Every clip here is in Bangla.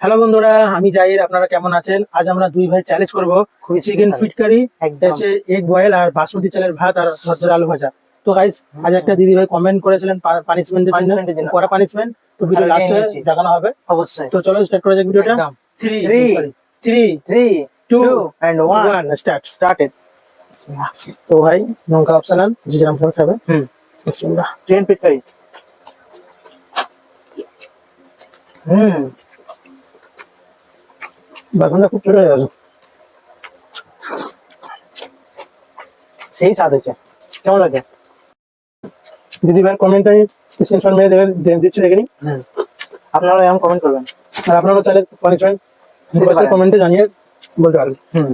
হ্যালো বন্ধুরা আমি জাহির আপনারা কেমন আছেন? আজ আমরা দুই ভাই চ্যালেঞ্জ করব chicken. Fit curry egg boil আর বাসমতি চালের ভাত আর ভদ্র আলু ভাজা। তো গাইস আজ একটা দিদি ভাই কমেন্ট করেছিলেন পানিশমেন্টের জন্য। করা পানিশমেন্ট তো ভিডিও লাস্টে দেখানো হবে। অবশ্যই। তো চলো স্টার্ট করা যাক ভিডিওটা three three three two and one start started তো ভাই লঙ্কা অপশনাল যে যেরকম করে খাবে। হুম। বিসমিল্লাহ। ট্রেন পিট হুম। বাগানটা খুব ছোট হয়ে গেছে সেই স্বাদ হয়েছে কেমন লাগে দিদি ভাই কমেন্টে স্ক্রিনশট মেরে দেবেন দে- দিচ্ছি দেখে নিন হুম আপনারা এমন কমেন্ট করবেন আর আপনারাও চাইলে পানিশমেন্ট দিতে পারেন। কমেন্টে জানিয়ে বলতে পারবেন হুম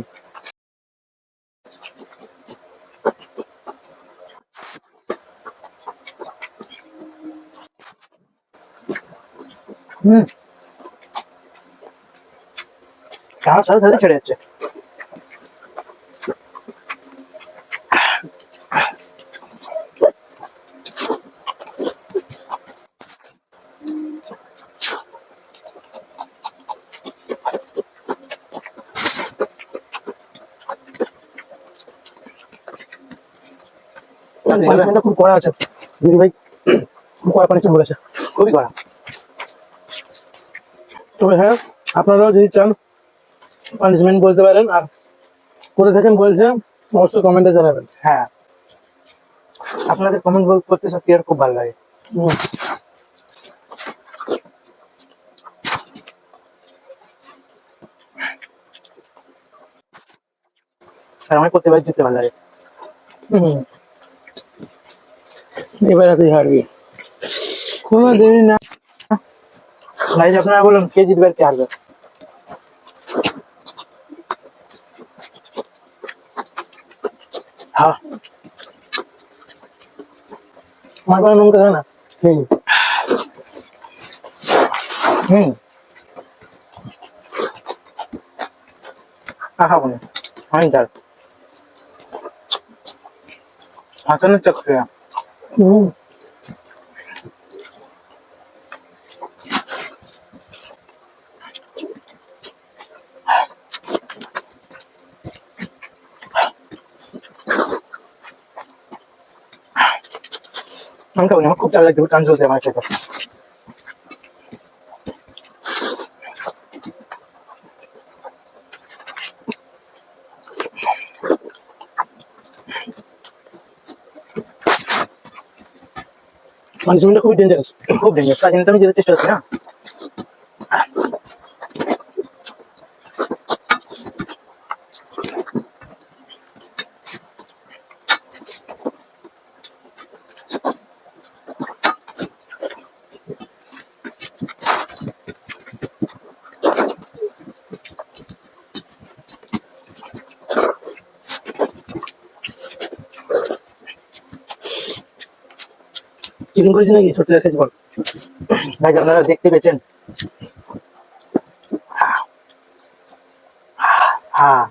হুম খাওয়ার সাথে সাথে ছেড়ে যাচ্ছে। পানিশমেন্টটা খুব কড়া আছে। দিদি ভাই খুব কড়া পানিশমেন্ট বলেছে। খুবই কড়া। তবে হ্যাঁ আপনারাও যদি চান পানিশমেন্ট বলতে পারেন আর করে থাকেন বলছে অবশ্যই কমেন্টে জানাবেন। হ্যাঁ। আপনাদের কমেন্ট করতে সত্যি আর খুব ভালো লাগে। আর আমার প্রত্যেকবার জিততে ভালো লাগে। এবার তুই হারবি। কোনো দেরি না। আপনারা বলুন কে জিতবে আর কে হারবে? হ্যাঁ আমার কোনো লঙ্কা খায় না হুম। হুম আহা বলে অনেক ডাল হাসানের চক্রিয়া আমি খাব না, আমার খুব চাল লাগছে টান চলছে আমার খেতে পানিশমেন্টটা খুবই ডেঞ্জারাস খুব ডেঞ্জার তাই জন্য তো আমি যেতে চেষ্টা করছি না চিকেন করেছি নাকি? সত্যি দেখাচ্ছি বল। ভাই আপনারা দেখতে পেয়েছেন। হ্যাঁ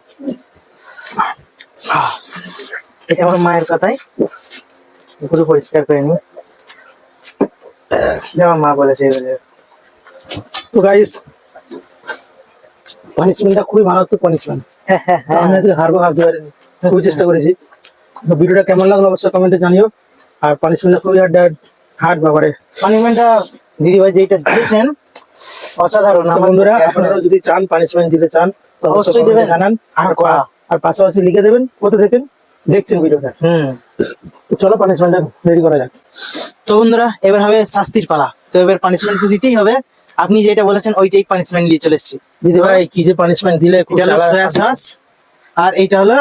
এটা আমার মায়ের কথাই। পুরো পরিষ্কার করে নি আমার মা বলেছে। তো গাইস পানিশমেন্টটা খুবই মারাত্মক পানিশমেন্ট হ্যাঁ হ্যাঁ হ্যাঁ। আমি হারবো ভাবতে পারিনি। খুবই চেষ্টা করেছি। ভিডিওটা কেমন লাগল অবশ্যই কমেন্টে জানিও। আর পানিশমেন্টটা খুবই হার্ড হার্ড বাবারে পানিশমেন্টটা দিদি ভাই যেটা দিয়েছেন অসাধারণ। আমার বন্ধুরা আপনারা যদি চান পানিশমেন্ট দিতে চান তো অবশ্যই দেবেন। জানান। আর আর আর পাশাপাশি লিখে দেবেন কোথা থেকে দেখছেন ভিডিওটা। হুম। চলো পানিশমেন্টটা রেডি করা যাক। তো বন্ধুরা এবার হবে শাস্তির পালা। তো এবার পানিশমেন্ট তো দিতেই হবে। আপনি যেটা বলেছেন ওইটাই পানিশমেন্ট নিয়ে চলে এসেছি। দিদি ভাই কি যে পানিশমেন্ট দিলে সয়া সস আর এটা হলো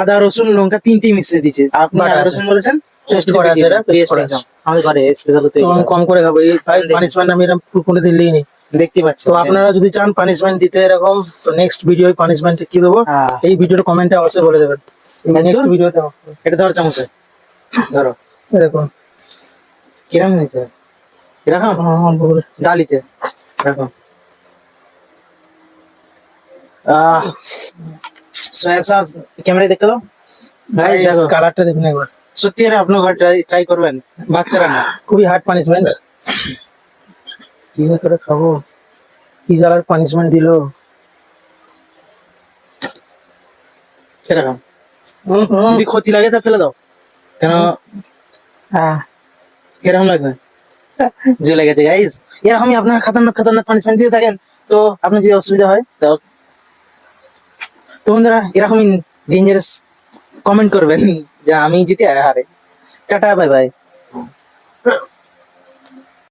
আদা রসুন লঙ্কা তিনটেই মিশিয়ে দিয়েছে। আপনি আদা রসুন বলেছেন? Paste করা আছে এটা, paste Paste করা একদম। ঘরে স্পেশাল তো কম করে খাব। এই পানিশমেন্ট আমি এরকম কোনো নেই দেখতে পাচ্ছি। তো আপনারা যদি চান পানিশমেন্ট দিতে এরকম তো নেক্সট ভিডিও পানিশমেন্ট কি দেবো? হ্যাঁ। এই ভিডিওর কমেন্টে অবশ্যই বলে দেবেন। নেক্সট ভিডিওতে এটা ধরো চামচে। ধরো। এরকম। কিরম নিতে? এরকম হ্যাঁ, অল্প করে। ডালিতে। এরকম। আহ সয়া সস ক্যামেরায় দেখে দাও। দেখো। কালারটা দেখুন একবার। সত্যি আর আপনার ঘর ট্রাই করবেন? বাচ্চারা না। খুবই হার্ড পানিশমেন্ট কি করে খাব? কি জ্বালার পানিশমেন্ট দিল? সেরকম যদি ক্ষতি লাগে তা ফেলে দাও। কেন? হ্যাঁ। এরকম লাগবে? জ্বলে গেছে গাইজ এরকমই আপনার খাতারনাক খাতারনাক পানিশমেন্ট দিয়ে থাকেন। তো আপনার যদি অসুবিধা হয় তো তো বন্ধুরা এরকমই ডেঞ্জারাস কমেন্ট করবেন। যে আমি জিতে আর হারে। Tata bye bye.